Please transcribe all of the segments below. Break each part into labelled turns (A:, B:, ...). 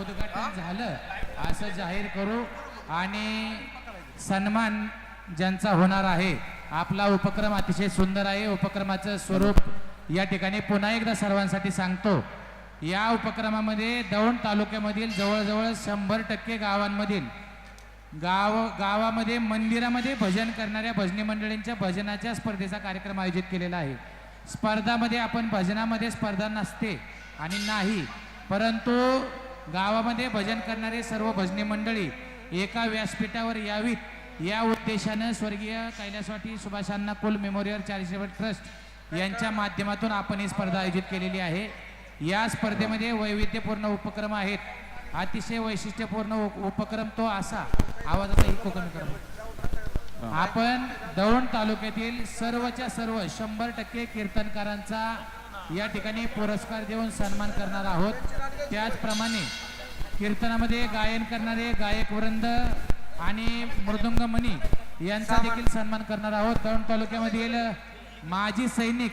A: उद्घाटन झालं. असं जाहीर करू. आणि सन्मान ज्यांचा होणार आहे आपला उपक्रम अतिशय सुंदर आहे. उपक्रमाचं स्वरूप या ठिकाणी पुन्हा एकदा सर्वांसाठी सांगतो. या उपक्रमामध्ये दौंड तालुक्यामधील जवळजवळ शंभर टक्के गावांमधील गाव गावामध्ये मंदिरामध्ये भजन करणाऱ्या भजनी मंडळींच्या भजनाच्या स्पर्धेचा कार्यक्रम आयोजित केलेला आहे. स्पर्धामध्ये आपण भजनामध्ये स्पर्धा नसते आणि नाही परंतु गावामध्ये भजन करणारे सर्व भजनी मंडळी एका व्यासपीठावर यावीत. या उद्देशानं स्वर्गीय कैलासवाटी सुभाषांना कुल मेमोरियल चॅरिटेबल ट्रस्ट यांच्या माध्यमातून आपण ही स्पर्धा आयोजित केलेली आहे. या स्पर्धेमध्ये वैविध्यपूर्ण उपक्रम आहेत. अतिशय वैशिष्ट्यपूर्ण उप- उपक्रम तो असा. आवाजाचा इको कमी आपण दौंड तालुक्यातील सर्वच्या सर्व शंभर टक्के कीर्तनकारांचा या ठिकाणी पुरस्कार देऊन सन्मान करणार आहोत. त्याचप्रमाणे कीर्तनामध्ये गायन करणारे गायक वृंद आणि मृदुंगमणी यांचा देखील सन्मान करणार आहोत. दौंड तालुक्यामधील माजी सैनिक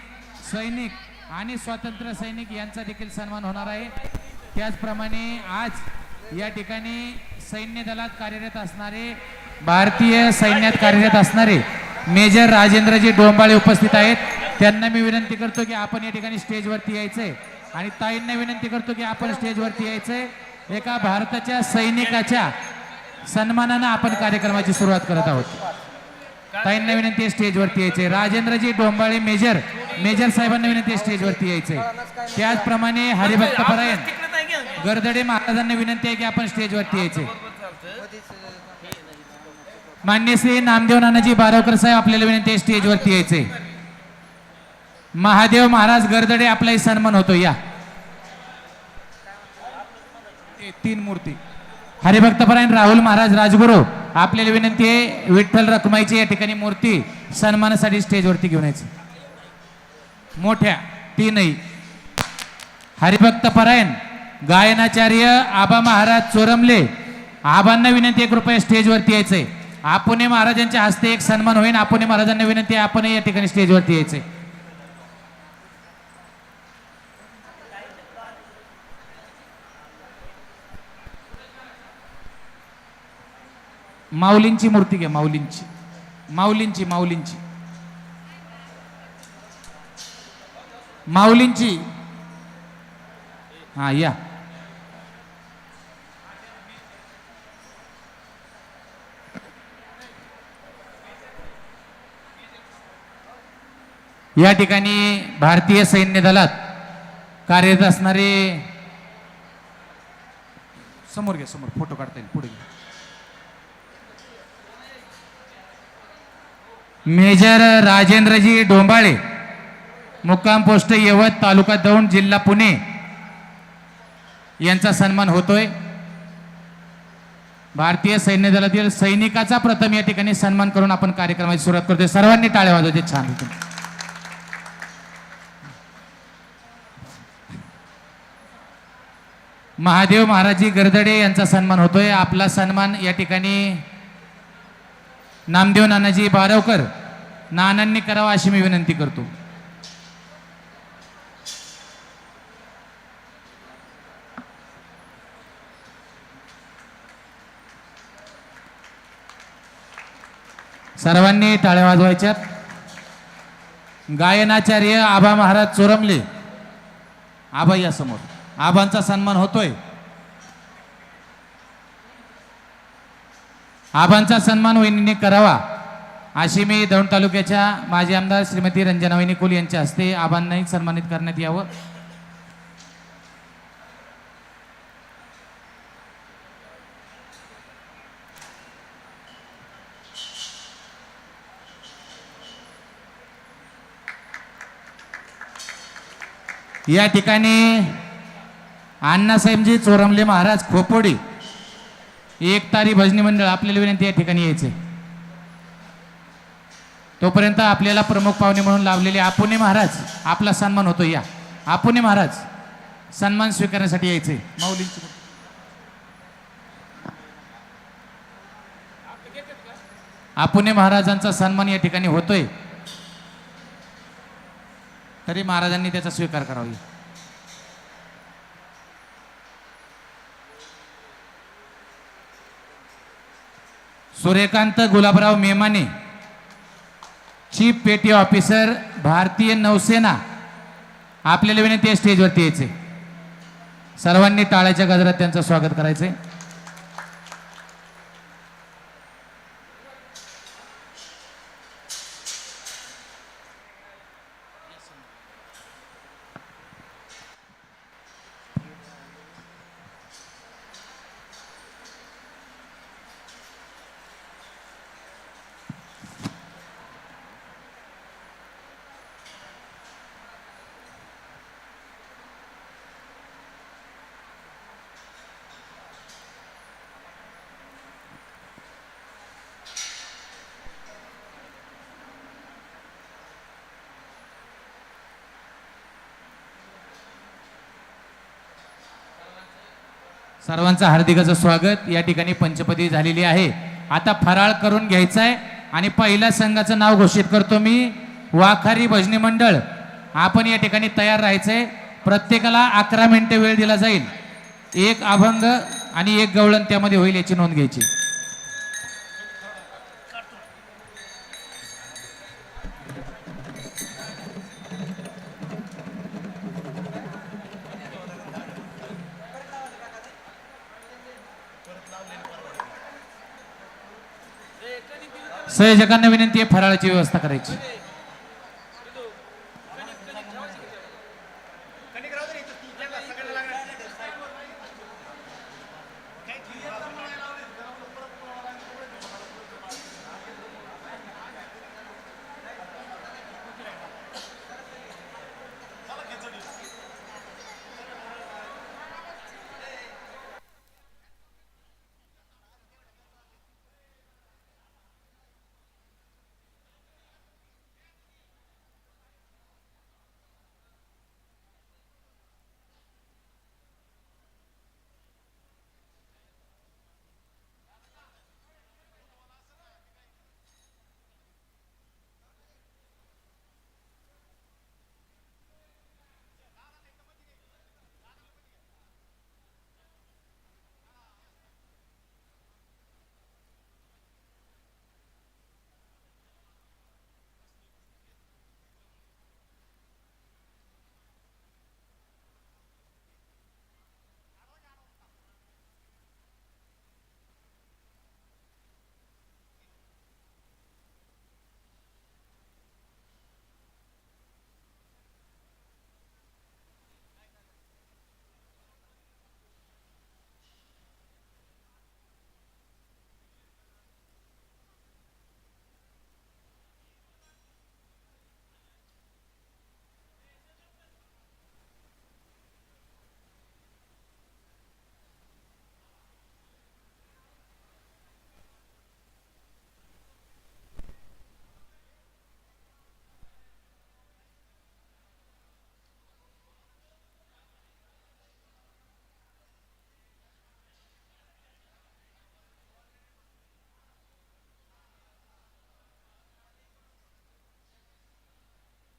A: सैनिक आणि स्वातंत्र्य सैनिक यांचा देखील सन्मान होणार आहे. त्याचप्रमाणे आज या ठिकाणी सैन्य दलात कार्यरत असणारे भारतीय सैन्यात कार्यरत असणारे मेजर राजेंद्रजी डोंबाळे उपस्थित आहेत. त्यांना मी विनंती करतो की आपण या ठिकाणी स्टेजवरती यायचंय. आणि ताईंना विनंती करतो की आपण स्टेजवरती यायचंय. एका भारताच्या सैनिकाच्या सन्मानानं आपण कार्यक्रमाची सुरुवात करत आहोत. ताईंना विनंती आहे स्टेजवरती यायचंय. राजेंद्रजी डोंबाळे मेजर मेजर साहेबांना विनंती आहे स्टेजवरती यायचंय. त्याचप्रमाणे हरिभक्त परायण गरदडे महाराजांना विनंती आहे की आपण स्टेजवरती यायचे मान्य श्री नामदेव नानाजी बारावकर साहेब आपल्याला विनंती आहे स्टेजवरती यायचे. महादेव महाराज गरदडे आपलाही सन्मान होतो या. तीन मूर्ती. हरिभक्तपरायण राहुल महाराज राजगुरू आपल्याला विनंती आहे विठ्ठल रखमाईची या ठिकाणी मूर्ती सन्मानासाठी स्टेजवरती घेऊन यायची. मोठ्या तीनही. हरिभक्त परायण गायनाचार्य आबा महाराज चोरमले आबांना विनंती एक रुपये स्टेजवरती यायचंय आपुने महाराजांच्या हस्ते एक सन्मान होईल आपुने महाराजांना विनंती आहे आपण या ठिकाणी स्टेजवरती यायचे. माऊलींची मूर्ती घ्या माऊलींची. माऊलींची माऊलींची. माऊलींची. हा या. या ठिकाणी भारतीय सैन्य दलात कार्यरत असणारे
B: समोर घ्या समोर फोटो काढता येईल पुढे घ्या.
A: मेजर राजेंद्रजी डोंबाळे मुक्काम पोस्ट यवत तालुका दौंड जिल्हा पुणे. यांचा सन्मान होतोय. भारतीय सैन्य दलातील सैनिकाचा प्रथम या ठिकाणी सन्मान करून आपण कार्यक्रमाची सुरुवात करतोय. सर्वांनी टाळ्या वाजवते छान. महादेव महाराजी गरदडे यांचा सन्मान होतोय. आपला सन्मान या ठिकाणी नामदेव नानाजी बारवकर नानांनी करावा अशी मी विनंती करतो. सर्वांनी टाळ्या वाजवायच्यात गायनाचार्य आबा महाराज चोरमले. आबा या समोर. आबांचा सन्मान होतोय. आबांचा सन्मान वहिनीने करावा. अशी मी दौंड तालुक्याच्या माजी आमदार श्रीमती रंजना कुल यांच्या हस्ते आबांनाही सन्मानित करण्यात यावं. या ठिकाणी अण्णासाहेबजी चोरमले महाराज खोपोडी. एक तारी भजनी मंडळ आपल्याला विनंती या ठिकाणी यायचे. तोपर्यंत आपल्याला प्रमुख पाहुणे म्हणून लावलेले आपुने महाराज आपला सन्मान होतो या. आपुने महाराज सन्मान स्वीकारण्यासाठी यायचे. माऊलींची आपुने महाराजांचा सन्मान या ठिकाणी होतोय. तरी महाराजांनी त्याचा स्वीकार करावा. Suryakant Gulabrao Memane chief petty officer भारतीय नौसेना आपल्याला विनंती आहे स्टेजवरती यायचे. सर्वांनी टाळ्याच्या गजरात त्यांचं स्वागत करायचंय. सर्वांचं हार्दिकाचं स्वागत. या ठिकाणी पंचपदी झालेली आहे. आता फराळ करून घ्यायचा आहे आणि पहिल्या संघाचं नाव घोषित करतो मी. वाखारी भजनी मंडळ. आपण या ठिकाणी तयार राहायचंय. प्रत्येकाला अकरा मिनिटे वेळ दिला जाईल. एक अभंग आणि एक गवळण त्यामध्ये होईल याची नोंद घ्यायची. संयोजकांना विनंती आहे फराळाची व्यवस्था करायची.